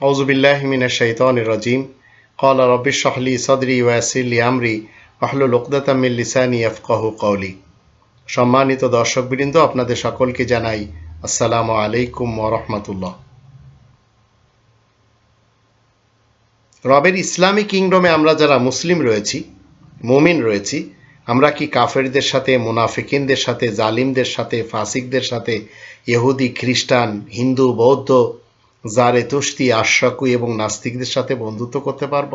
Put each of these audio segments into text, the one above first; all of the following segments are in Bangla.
أعوذ بالله من الشيطان الرجيم قال رب اشرح لي صدري ويسر لي أمري واحلل عقدة من লিসানি يفقهوا قولي সম্মানিত দর্শকবৃন্দ আপনাদের সকলকে জানাই আসসালামু আলাইকুম ওরহমতুল্লাহ রবের ইসলামী কিংডমে আমরা যারা মুসলিম রয়েছি মুমিন রয়েছি আমরা কি কাফেরদের সাথে মুনাফিকিনদের সাথে জালিমদের সাথে ফাসিকদের সাথে ইহুদি খ্রিস্টান হিন্দু বৌদ্ধ জারে তুস্তি আশাকু এবং নাস্তিকদের সাথে বন্ধুত্ব করতে পারব?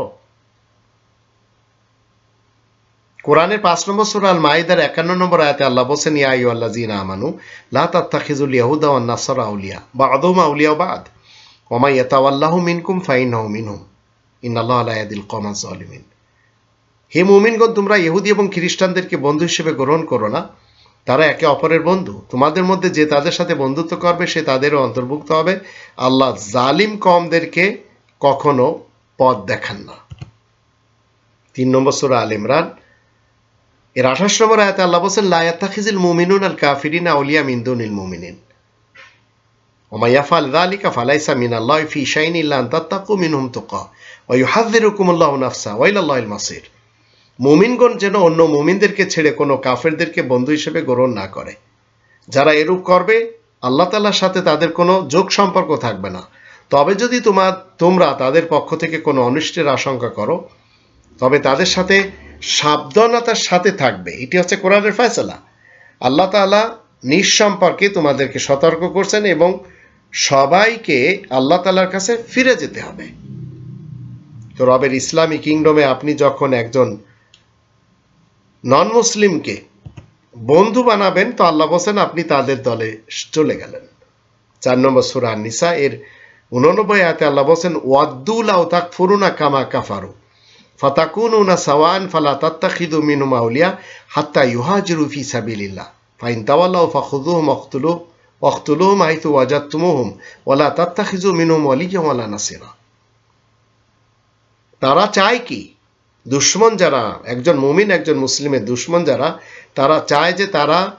কোরআনের পাঁচ নম্বর সুরা আল মাইদার একান্ন নম্বর আয়াতে আল্লাহ বলছেন, ইয়া আইয়ু আল্লাহ জিনা আমানু, লা তাত্তাখিজুল ইয়াহুদা ওয়ান নাসারা আউলিয়া বা আদমা আউলিয়া বাদ। ওমা ইয়াতাওয়াল্লাহু মিনকুম ফাইন্নাহু মিনহুম। ইন্নাল্লাহ লা ইয়াদিল কওমাজ জালিমিন হে মুমিনগণ, তোমরা ইহুদি এবং খ্রিস্টানদেরকে বন্ধু হিসেবে গ্রহণ করো না। তারা একে অপরের বন্ধু। তোমাদের মধ্যে যে তাদের সাথে বন্ধুত্ব করবে, সে তাদেরও অন্তর্ভুক্ত হবে। আল্লাহ জালিম কমদেরকে কখনো পথ দেখান না। তিন নম্বর সুরা আল ইমরান। এর আঠাশ নম্বর আয়াতে আল্লাহ বলছেন লায়াত্তাখিজিল মুমিনুন আল কাফিরিন আউলিয়া মিন্দুনিল মুমিনিন। ওমাইয়াফাল দালিকা ফালাইসা মিন আল্লাহ ফি শাইন ইল্লা আন তাত্তাকু মিনহুম তুকা ওয়া ইউহাযযিরুকুমুল্লাহু নাফসা ওয়া ইলাল্লাহিল মাসির। মুমিনগণ যেন অন্য মুমিনদেরকে ছেড়ে কোনো কাফেরদেরকে বন্ধু হিসেবে গ্রহণ না করে। যারা এরূপ করবে, আল্লাহ তাল্লার সাথে তাদের কোনো যোগ সম্পর্ক থাকবে না। তবে যদি তোমার তোমরা তাদের পক্ষ থেকে কোনো অনিষ্টের আশঙ্কা করো, তবে তাদের সাথে সাবধানতার সাথে থাকবে। এটি হচ্ছে কোরআনের ফয়সলা। আল্লাহ তালা নিঃসম্পর্কে তোমাদেরকে সতর্ক করছেন এবং সবাইকে আল্লাহ তালার কাছে ফিরে যেতে হবে। তো রবের ইসলামী কিংডমে আপনি যখন একজন নন মুসলিমকে বন্ধু বানাবেন তো আল্লাহ বলছেন আপনি তাদের দলে চলে গেলেন। চার নম্বর সুরা নিসা এর উননব্বই আয়াতে আল্লাহ বলছেন ওয়াদ্দুল আও তাক ফুরুনা কামা কাফারু, ফাতাকুনুনা সাওয়ান ফালা তাত্তাখিদু মিনহুম আউলিয়া হাত্তা ইউহাজিরু ফি সাবিলিল্লাহ। ফাইন তাওয়াল্লাহু ফাখুযুহুম ওয়াকতুলু ওয়াকতুলুহুম হাইথু ওয়াজাদতুমুহুম, ওয়ালা তাত্তাখিজু মিনহুম ওয়ালিয়্যান ওয়ালা নাসিরা। তারা চায় কি? দুশ্মন যারা, একজন মুমিন, একজন মুসলিমের দুশ্মন যারা, তারা চায় যে তারা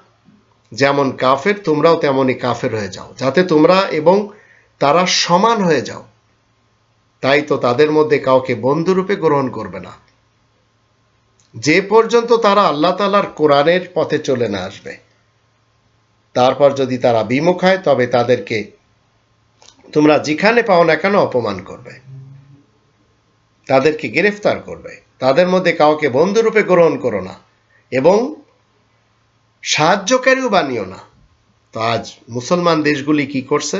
যেমন কাফের, তোমরাও তেমনই কাফের হয়ে যাও। যাতে তোমরা এবং তারা সমান হয়ে যাও। তাই তো তাদের মধ্যে কাউকে বন্ধুরূপে গ্রহণ করবে না। যে পর্যন্ত তারা আল্লাহ তালার কোরআনের পথে চলে না আসবে। তারপর যদি তারা বিমুখ হয়, তবে তাদেরকে তোমরা যেখানে পাও না কেন অপমান করবে। তাদেরকে গ্রেফতার করবে। তাদের মধ্যে কাউকে বন্ধুরূপে গ্রহণ করো না এবং সাহায্যকারীও বানিও না। তো আজ মুসলমান দেশগুলি কি করছে?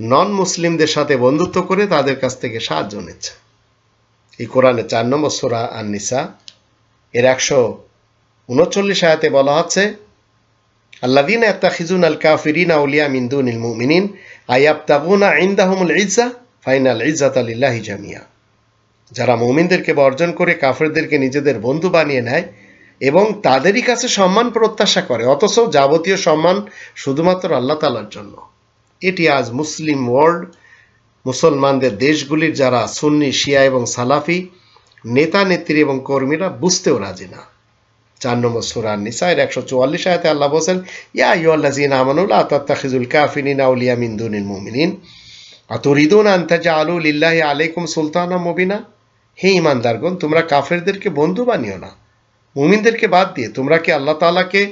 নন মুসলিমদের সাথে বন্ধুত্ব করে তাদের কাছ থেকে সাহায্য নিচ্ছে। এই কোরআনে চার নম্বর সোরা আর নিসা এর একশো উনচল্লিশ আয়াতে বলা হচ্ছে আল্লাদিন আত্তাখিজুন আল কাফিরিন আউলিয়া মিন্দুনিল মুমিনিন আয়াবতাগুনা ইনদাহুমুল ইজ্জা ফাইনাল ইজ্জাত আলিল্লাহি জামিয়া যারা মুমিনদেরকে বর্জন করে কাফেরদেরকে নিজেদের বন্ধু বানিয়ে নেয় এবং তাদেরই কাছে সম্মান প্রত্যাশা করে, অথচ যাবতীয় সম্মান শুধুমাত্র আল্লাহ তালার জন্য। এটি আজ মুসলিম ওয়ার্ল্ড মুসলমানদের দেশগুলির যারা সুন্নি, শিয়া এবং সালাফি, নেতা, নেত্রী এবং কর্মীরা বুঝতেও রাজি না। চার নম্বর সুরান নিসাইর একশো চুয়াল্লিশ আয়তে আল্লাহ বলছেন, ইয়া ইউল্লাজিন আমানুল আতাত্তাখিজুল কাফিনিন আউলিয়া মিন্দুনিল মুমিনিন। আতুরিদুন আন্তাজা আলু লিল্লাহি আলাইকুম সুলতানা মুবিনা? হে ইমানদারগণ, তোমরা কাফেরদেরকে বন্ধু বানিও না। মুমিনদেরকে বাদ দিয়ে তোমরা কি আল্লাহ তালাকে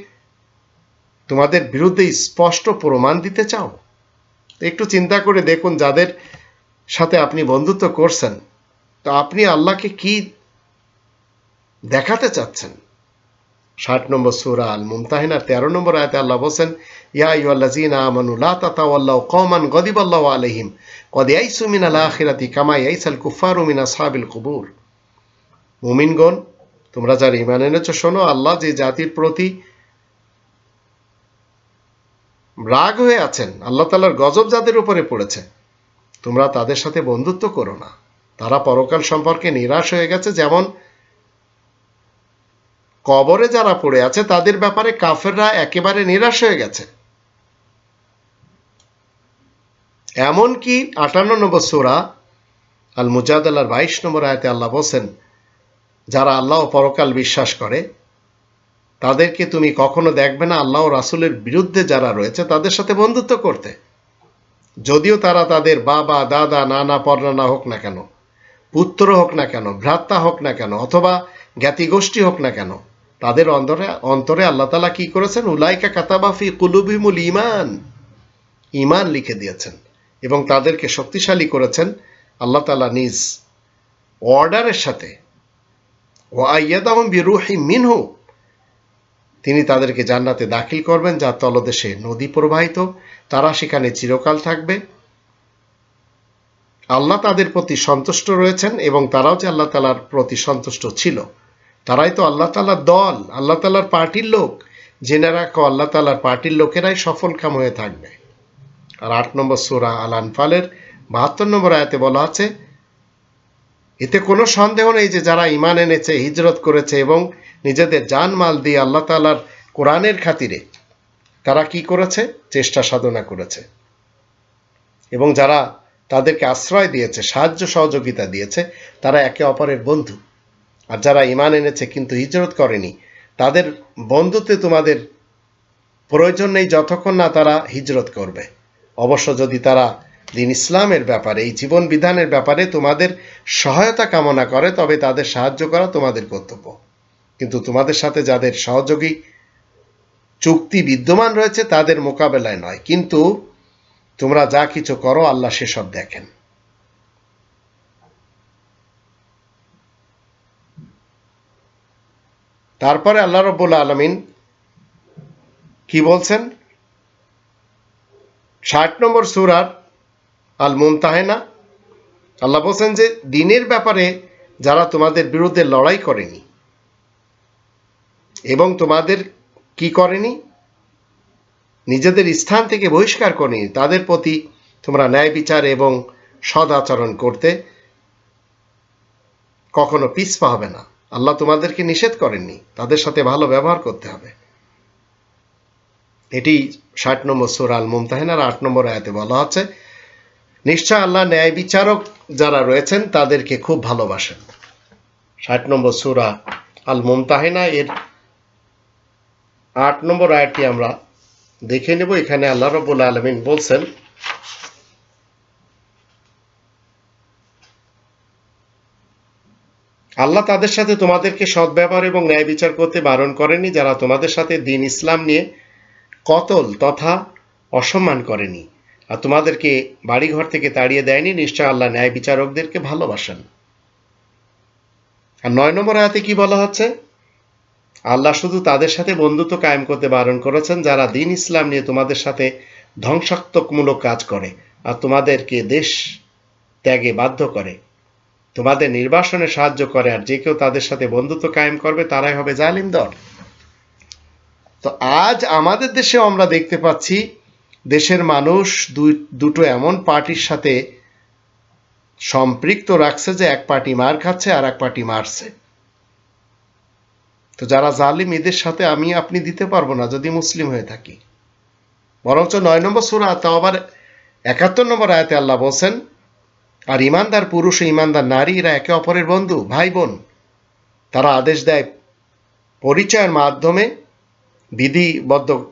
তোমাদের বিরুদ্ধে স্পষ্ট প্রমাণ দিতে চাও? একটু চিন্তা করে দেখুন যাদের সাথে আপনি বন্ধুত্ব করছেন, তো আপনি আল্লাহকে কি দেখাতে চাচ্ছেন? ষাট নম্বর সুরা আল মুমতাহিনা তেরো নম্বর আয়তে আল্লাহ বলছেন ইয়া আলাইহিম তোমরা যারা ঈমান এনেছো, শোনো, আল্লাহ যে জাতির প্রতি রাগ হয়ে আছেন, আল্লাহ তালার গজব যাদের উপরে পড়েছে, তোমরা তাদের সাথে বন্ধুত্ব করো না। তারা পরকাল সম্পর্কে নিরাশ হয়ে গেছে, যেমন কবরে যারা পড়ে আছে, তাদের ব্যাপারে কাফেররা একেবারে নিরাশ হয়ে গেছে। এমনকি আটান্ন নম্বর সোরা আল মুজাদালার বাইশ নম্বর আয়তে আল্লাহ বলছেন, যারা আল্লাহ পরকাল বিশ্বাস করে, তাদেরকে তুমি কখনো দেখবে না আল্লাহ রাসুলের বিরুদ্ধে যারা রয়েছে তাদের সাথে বন্ধুত্ব করতে। যদিও তারা তাদের বাবা, দাদা, নানা, পরনানা হোক না কেন, পুত্র হোক না কেন, ভ্রাতা হোক না কেন, অথবা জ্ঞাতিগোষ্ঠী হোক না কেন, তাদের অন্তরে অন্তরে আল্লাহ তালা কি করেছেন? উলাইকা কাতাবাফি কুলুবিমুল ইমান ইমান লিখে দিয়েছেন। এবং তাদেরকে শক্তিশালী করেছেন আল্লাহ তালা নিজ অর্ডারের সাথে। ও আইয়াদাহম বিরুহি মিনহু, তিনি তাদেরকে জান্নাতে দাখিল করবেন, যা তলদেশে নদী প্রবাহিত, তারা সেখানে চিরকাল থাকবে। আল্লাহ তাদের প্রতি সন্তুষ্ট রয়েছেন এবং তারাও যে আল্লাহ তালার প্রতি সন্তুষ্ট ছিল, তারাই তো আল্লাহ তালার দল, আল্লাহ তালার পার্টির লোক। জেনে রাখো, আল্লাহ তালার পার্টির লোকেরাই সফলকাম হয়ে থাকবে। আর আট নম্বর সুরা আল আনফালের বাহাত্তর নম্বর আয়াতে বলা আছে, এতে কোনো সন্দেহ নেই যে যারা ইমান এনেছে, হিজরত করেছে এবং নিজেদের জান মাল দিয়ে আল্লাহ তালার কোরআনের খাতিরে তারা কি করেছে? চেষ্টা সাধনা করেছে। এবং যারা তাদেরকে আশ্রয় দিয়েছে, সাহায্য সহযোগিতা দিয়েছে, তারা একে অপরের বন্ধু। আর যারা ইমান এনেছে কিন্তু হিজরত করেনি, তাদের বন্ধুতে তোমাদের প্রয়োজন নেই যতক্ষণ না তারা হিজরত করবে। অবশ্য যদি তারা দিন ইসলামের ব্যাপারে, এই জীবন বিধানের ব্যাপারে তোমাদের সহায়তা কামনা করে, তবে তাদের সাহায্য করা তোমাদের কর্তব্য। কিন্তু তোমাদের সাথে যাদের সহযোগী চুক্তি বিদ্যমান রয়েছে, তাদের মোকাবেলায় নয়। কিন্তু তোমরা যা কিছু করো, আল্লাহ সেসব দেখেন। তারপরে আল্লাহ রব্বুল আলমিন কি বলছেন? ষাট নম্বর সুরার আল মুমতাহেনা আল্লাহ বলছেন যে, দিনের ব্যাপারে যারা তোমাদের বিরুদ্ধে লড়াই করেনি এবং তোমাদের কি করেনি? নিজেদের স্থান থেকে বহিষ্কার করেনি, তাদের প্রতি তোমরা ন্যায় বিচার এবং সদ আচরণ করতে কখনো পিছপা হবে না। আল্লাহ তোমাদেরকে নিষেধ করেননি, তাদের সাথে ভালো ব্যবহার করতে হবে। এটি ষাট নম্বর সুর আল মুমতাহিনার আট নম্বর আয়াতে বলা হচ্ছে নিশ্চয় আল্লাহ ন্যায় বিচারক যারা রয়েছেন তাদেরকে খুব ভালোবাসেন। ষাট নম্বর সুরা আল মুমতাহিনা এর আট নম্বর আয়াতটি আমরা দেখে নেব। এখানে আল্লাহ রবুল আলমিন বলছেন, আল্লাহ তাদের সাথে তোমাদেরকে সদ্ব্যবহার এবং ন্যায় বিচার করতে বারণ করেনি যারা তোমাদের সাথে দিন ইসলাম নিয়ে কতল তথা অসম্মান করেনি আর তোমাদেরকে বাড়িঘর থেকে তাড়িয়ে দেয়নি, নিশ্চয় আল্লাহ ন্যায় বিচারকদেরকে ভালোবাসেন। আর নয় নম্বর আয়াতে কি বলা হচ্ছে? আল্লাহ শুধু তাদের সাথে বন্ধুত্ব কায়েম করতে বারণ করেছেন, যারা দিন ইসলাম নিয়ে তোমাদের সাথে ধ্বংসাত্মকমূলক কাজ করে আর তোমাদেরকে দেশ ত্যাগে বাধ্য করে। তোমাদের নির্বাসনে সাহায্য করে আর যে কেউ তাদের সাথে বন্ধুত্ব কায়েম করবে, তারাই হবে জালিম দল। তো আজ আমাদের দেশে আমরা দেখতে পাচ্ছি দেশের মানুষ দুই, দুটো এমন পার্টির সাথে সম্পৃক্ত রাখছে যে এক পার্টি মার খাচ্ছে আর এক পার্টি মারছে। তো যারা জালিম, এদের সাথে আমি, আপনি দিতে পারব না যদি মুসলিম হয়ে থাকি। বরঞ্চ নয় নম্বর সুরা তাও আবার একাত্তর নম্বর আয়াতে আল্লাহ বলছেন, আর ইমানদার পুরুষ ও ইমানদার নারী, এরা একে অপরের বন্ধু, ভাই বোন। তারা আদেশ দেয় পরিচয়ের মাধ্যমে বিধিবদ্ধ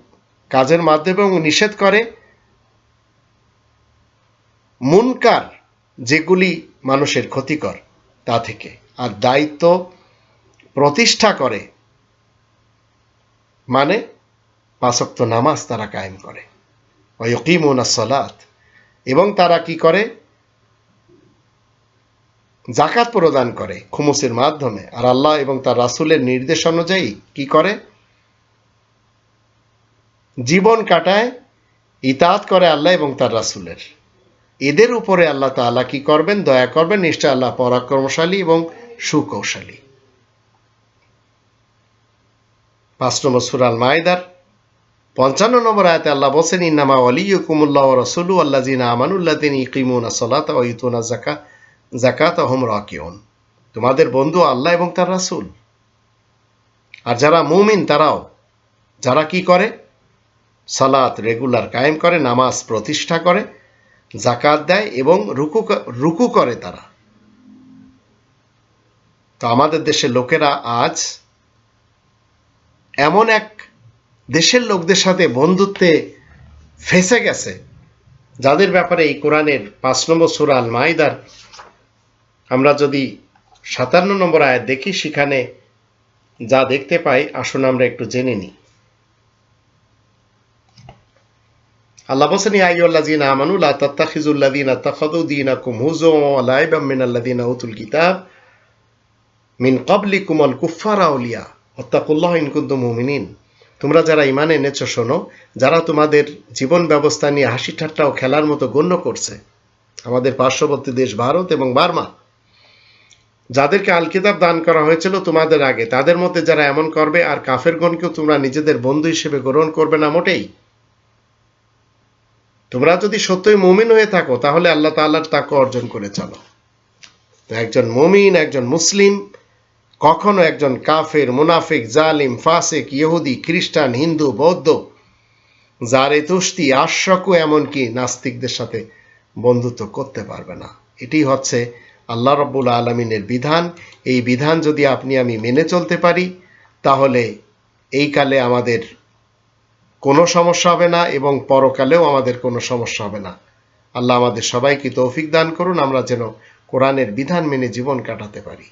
কাজের মাধ্যমে নিষেধ করে মুনকার যেগুলি মানুষের ক্ষতিকর তা থেকে। আর দায়িত্ব প্রতিষ্ঠা করে মানে পাঁচক্ত নামাজ তারা কায়েম করে। সলাত। এবং তারা কি করে? জাকাত প্রদান করে খুমুসের মাধ্যমে। আর আল্লাহ এবং তার রাসুলের নির্দেশ অনুযায়ী কি করে? জীবন কাটায় ইতাত করে আল্লাহ এবং তার রাসুলের। এদের উপরে আল্লাহ তাআলা কি করবেন? দয়া করবেন, নিশ্চয় আল্লাহ পরাক্রমশালী এবং সুকৌশলী। পাঁচ নম্বর সুরাল মায়দার পঞ্চান্ন নম্বর আয়তে আল্লাহ বলছেন, ইন্নামা ওয়ালিয়ুকুমুল্লাহ রসুলু আল্লাহ জিনা আমানুল্লাহ তিনি ইকিমুনা সলাত ইতুনা জাকা জাকাত আহম রাকিউন। তোমাদের বন্ধু আল্লাহ এবং তার রাসুল। আর যারা মুমিন, তারাও, যারা কি করে? সালাত রেগুলার কায়েম করে, নামাজ প্রতিষ্ঠা করে জাকাত দেয় এবং রুকু রুকু করে তারা। তো আমাদের দেশের লোকেরা আজ এমন এক দেশের লোকদের সাথে বন্ধুত্বে ফেসে গেছে, যাদের ব্যাপারে এই কোরআনের পাঁচ নম্বর সুরা আল মাইদার আমরা যদি সাতান্ন নম্বর আয়াত দেখি, সেখানে যা দেখতে পাই, আসুন আমরা একটু জেনে নিই। আল্লাহ বলছেন, ইয়া আইয়ুহাল্লাযীনা আমানু, লা তাত্তাখিযুল্লাযীনা তাখাযু দীনাকুম হুজুওয়া ওয়া লাইবাম মিনাল্লাযীনা উতুল কিতাব মিন ক্বাবলিকুম আল কুফফারা আউলিয়া ওয়াত্তাকুল্লাহ ইন কুনতুম মুমিনিন। তোমরা যারা ঈমান এনেছো, শোনো, যারা তোমাদের জীবন ব্যবস্থা নিয়ে হাসি ঠাট্টা ও খেলার মতো গণ্য করছে, আমাদের পার্শ্ববর্তী দেশ ভারত এবং বার্মা, যাদেরকে আল কিতাব দান করা হয়েছিল তোমাদের আগে, তাদের মধ্যে যারা এমন করবে আর কাফেরগণকেও তোমরা নিজেদের বন্ধু হিসেবে গ্রহণ করবে না মোটেই। তোমরা যদি সত্যই মুমিন হয়ে থাকো, তাহলে আল্লাহ তাআলার তাকে অর্জন করে চলো। তো একজন মুমিন, একজন মুসলিম, কখনো একজন কাফের, মুনাফিক, জালিম, ফাসেক, ইহুদি, খ্রিস্টান, হিন্দু, বৌদ্ধ, যারে তুষ্টি আশ্বকও এমনকি নাস্তিকদের সাথে বন্ধুত্ব করতে পারবে না। এটি হচ্ছে আল্লাহ রব্বুল আলমিনের বিধান। এই বিধান যদি আপনি আমি মেনে চলতে পারি, তাহলে এই কালে আমাদের কোনো সমস্যা হবে না এবং পরকালেও আমাদের কোনো সমস্যা হবে না। আল্লাহ আমাদের সবাইকে তৌফিক দান করুন, আমরা যেন কোরআনের বিধান মেনে জীবন কাটাতে পারি।